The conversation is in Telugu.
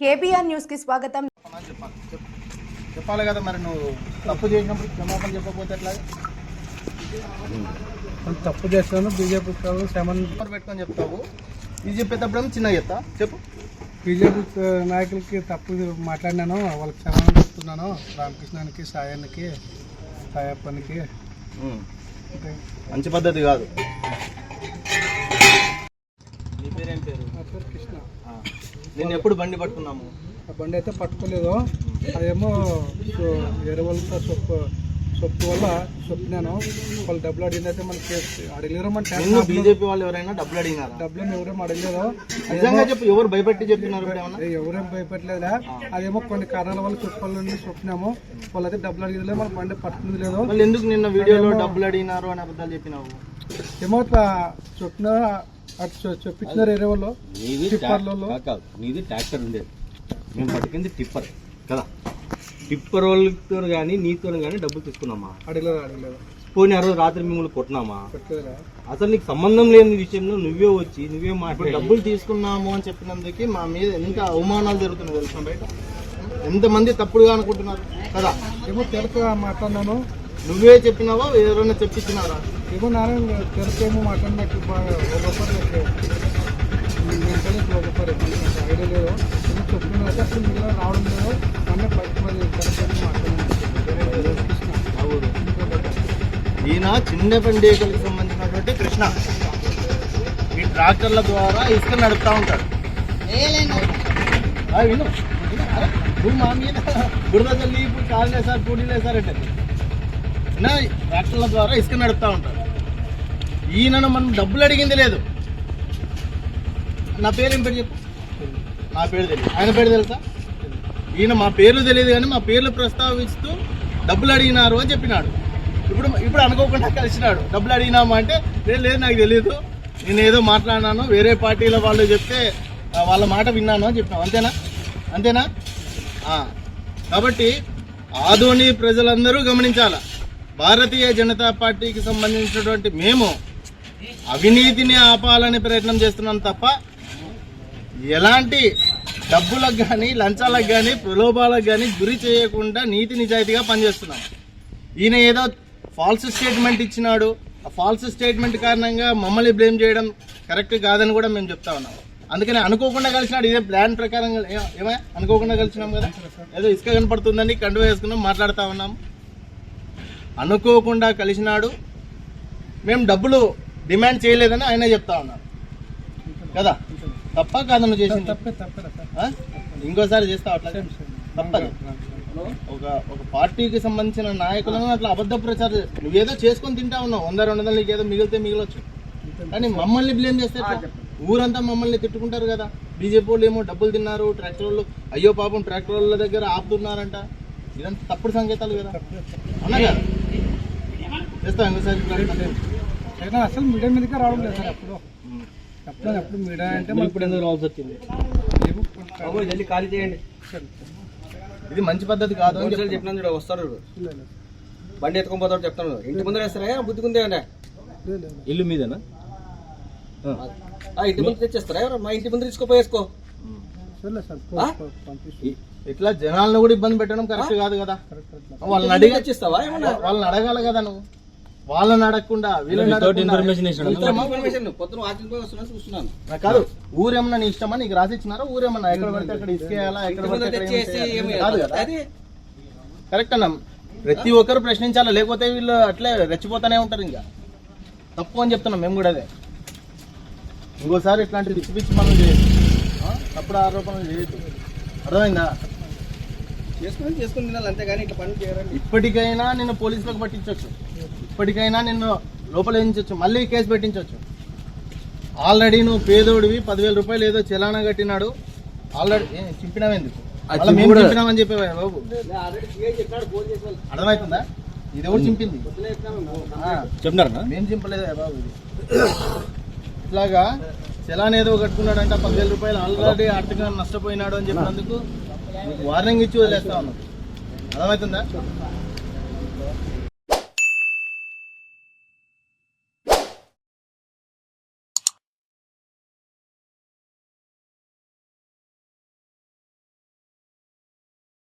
కేబీఆర్ న్యూస్కి స్వాగతం. చెప్పాలి చెప్పు. చెప్పాలి కదా మరి నువ్వు తప్పు చేసినప్పుడు క్షమాపణ చెప్పకపోతే ఎట్లా తప్పు చేస్తాను బీజేపీ నెంబర్ పెట్టుకొని చెప్తావు. ఇది చెప్పేటప్పుడు చిన్నగా చెప్తా. చెప్పు. బీజేపీ నాయకులకి తప్పు మాట్లాడినాను వాళ్ళకి క్షమాపణ చెప్తున్నాను. రామకృష్ణానికి సాయానికి సాయప్పనికి. మంచి పద్ధతి కాదు. పేరేం కృష్ణ నేను ఎప్పుడు బండి పట్టుకున్నాము? ఆ బండి అయితే పట్టుకోలేదు. అదేమో వాళ్ళతో సొప్పు సొప్పు వల్ల సొప్పినాను. వాళ్ళు డబ్బులు అడిగిందైతే మనకి అడిగలేరు మన ట్యాక్స్ బీజేపీ వాళ్ళు ఎవరైనా డబ్బులు అడిగినారా? డబ్బులు ఎవరేం అడగలేదు. నిజంగా చెప్పు ఎవరు భయపెట్టి అదే ఎవరేం భయపెట్టలేదా అదేమో కొన్ని కారణాల వల్ల చుట్టాల నుండి చొప్పినాము వాళ్ళైతే డబ్బులు అడిగలేదు మన బండి పట్టుకుంది లేదు. వాళ్ళు ఎందుకు నిన్న వీడియోలో డబ్బులు అడిగినారు అని అబద్ధాలు చెప్పినావు? ఏమో చొప్పిన అటు చొ- చొప్పించినారు నీది టిప్పర్లలో కాదు నీది ట్రాక్టర్ ఉండేది. మేము పట్టుకుంది టిప్పర్. కదా. టిప్పర్ వాళ్ళతో కానీ నీతో కానీ డబ్బులు తీసుకున్నామా? అడగలేదు అడగలేదు? ఆ రోజు రాత్రి మిమ్మల్ని కొట్టినామా? అసలు నీకు సంబంధం లేని విషయంలో నువ్వే వచ్చి నువ్వే మాట్లాడి. డబ్బులు తీసుకున్నాము అని చెప్పినందుకు మా మీద ఎంత అవమానాలు జరుగుతున్నాయి తెలుసా బయట? ఎంతమంది తప్పుడుగా అనుకుంటున్నారు? కదా. ఏమో తెరక మాట్లాడినాను. నువ్వే చెప్పినావా? ఎవరైనా చెప్పించినారా ఏమో నారాయణ తెరక ఏమో మాట్లాడినట్టు బాగా ఒకసారి నాకు ఒక రూపాయలు ఐడియా లేదు ఏమో చెప్తున్నా అసలు మిగిలిన రావడం లేదు అన్నీ పట్టుకున్నది తెరక ఏమో మాట్లాడినాను ఈయన చిన్న పండుగలకు సంబంధించినటువంటి కృష్ణ. ఈ ట్రాక్టర్ల ద్వారా ఇసుక నడుపుతా ఉంటాడు. విను విను. నువ్వు మా మీద బురద తల్లి ఇప్పుడు కాలు వేసారు పూడీలు వేసారంటే నా ట్రాక్టర్ల ద్వారా ఇసుక నడుపుతూ ఉంటారు. ఈయనను మనం డబ్బులు అడిగింది లేదు. నా పేరు ఏం పేరు చెప్పు? నా పేరు తెలియదు. ఆయన పేరు తెలుసా? ఈయన మా పేర్లు తెలియదు కానీ మా పేర్లు ప్రస్తావిస్తూ డబ్బులు అడిగినారు అని చెప్పినాడు. ఇప్పుడు ఇప్పుడు అనుకోకుండా కలిసినాడు. డబ్బులు అడిగినామా అంటే లేదు లేదు నాకు తెలియదు నేను ఏదో మాట్లాడినాను వేరే పార్టీల వాళ్ళు చెప్తే వాళ్ళ మాట విన్నాను అని చెప్పినాం అంతేనా? అంతేనా? కాబట్టి ఆధోని ప్రజలందరూ గమనించాలా? భారతీయ జనతా పార్టీకి సంబంధించినటువంటి మేము అవినీతిని ఆపాలని ప్రయత్నం చేస్తున్నాం తప్ప ఎలాంటి డబ్బులకు కానీ లంచాలకు కానీ ప్రలోభాలకు కానీ గురి చేయకుండా నీతి నిజాయితీగా పనిచేస్తున్నాం. ఈయన ఏదో ఫాల్స్ స్టేట్మెంట్ ఇచ్చినాడు. ఆ ఫాల్స్ స్టేట్మెంట్ కారణంగా మమ్మల్ని బ్లేమ్ చేయడం కరెక్ట్ కాదని కూడా మేము చెప్తా ఉన్నాం. అందుకని అనుకోకుండా కలిసినాడు. ఇదే ప్లాన్ ప్రకారం ఏ- అనుకోకుండా కలిసినాం కదా? ఏదో ఇసుక కనపడుతుందని కండువ వేసుకున్నాం మాట్లాడుతూ ఉన్నాం. అనుకోకుండా కలిసినాడు. మేము డబ్బులు డిమాండ్ చేయలేదని ఆయన చెప్తా ఉన్నారు. కదా? తప్ప కాదను తప్పే తప్పే ఆ? ఇంకోసారి చేస్తావు అట్లా. తప్పదు. ఒక ఒక పార్టీకి సంబంధించిన నాయకులను అట్లా అబద్ధ ప్రచారం నువ్వేదో చేసుకొని తింటా ఉన్నావు. వంద రెండు వందలు నీకు ఏదో మిగిలితే మిగలొచ్చు. కానీ మమ్మల్ని బ్లేమ్ చేస్తే? ఊరంతా మమ్మల్ని తిట్టుకుంటారు కదా. బీజేపీ వాళ్ళు ఏమో డబ్బులు తిన్నారు ట్రాక్టర్ వాళ్ళు. అయ్యో పాపం ట్రాక్టర్ వాళ్ళ దగ్గర ఆపుతున్నారంట. ఇదంతా తప్పుడు సంకేతాలు కదా. అవునా అసలు మీడియా మీదకే రావడం లేదు సార్ ఎప్పుడు. చెప్తాను ఎప్పుడు మీడియా అంటే ఇప్పుడు ఎందుకు రావాల్సి వచ్చింది? జల్దీ ఖాళీ చేయండి. ఇది మంచి పద్ధతి కాదు అని పోలీసులు చెప్తున్నా. చెప్పినా చూడు వస్తారు. బండి ఎత్తుకొని పోతాడు చెప్తాను ఇంటి ముందర వేస్తారా? బుద్ధికుందే అండి లేదు, లేదు. ఇల్లు మీదనా? ఇంటి ముందు తెచ్చేస్తారా? ఎవరు మా ఇంటి ముందు తీసుకోపోయేసుకో ఇట్లా జనాలను కూడా ఇబ్బంది పెట్టడం కరెక్ట్ కాదు కదా. వాళ్ళని అడిగి తెచ్చిస్తావా ఏమన్నా? వాళ్ళని అడగాలి కదా నువ్వు. వాళ్ళని అడగకుండా వీళ్ళని కాదు ఊరేమన్నా నీ ఇష్టమా? నీకు రాసి ఇచ్చినారా? ఊరేమన్నా ఎక్కడ పడితే అక్కడ ఇసుకేయాలా? ఎక్కడ పడితే చేయాలా? కాదు కదా. అది కరెక్ట్ అన్న. ప్రతి ఒక్కరు ప్రశ్నించాలా? లేకపోతే వీళ్ళు అట్లే రెచ్చిపోతానే ఉంటారు ఇంకా. తప్పు అని చెప్తున్నాం మేము కూడా అదే. ఇంకోసారి ఇట్లాంటి పిచ్చి పిచ్చి పనులు చేయొద్దు. ఆ? తప్పుడు ఆరోపణలు చేయొద్దు. అర్థమైందా? చేసుకుని చేసుకుని తినాలి. అంతేగాని ఇట్లా పనులు చేయరండి. ఇప్పటికైనా నిన్ను పోలీసులకు పట్టించవచ్చు ఇప్పటికైనా నిన్ను లోపల వేయించవచ్చు మళ్ళీ కేసు పెట్టించవచ్చు ఆల్రెడీ నువ్వు పేదోడివి పదివేల రూపాయలు ఏదో చలానా కట్టినాడు. ఆల్రెడీ ఏ, చింపినావెందుకు మేము కూడా- చింపినామని చెప్పేవా బాబు? అర్థమవుతుందా ఇది ఎవరు చింపింది? మేము చింపలేదా బాబు ఇది? ఇట్లాగా చలాన్ ఏదో కట్టుకున్నాడంట పదివేల రూపాయలు ఆల్రెడీ ఆర్థికంగా నష్టపోయినాడు అని చెప్పినందుకు వార్నింగ్ ఇచ్చి వదిలేస్తా ఉన్నాం. అర్థమవుతుందా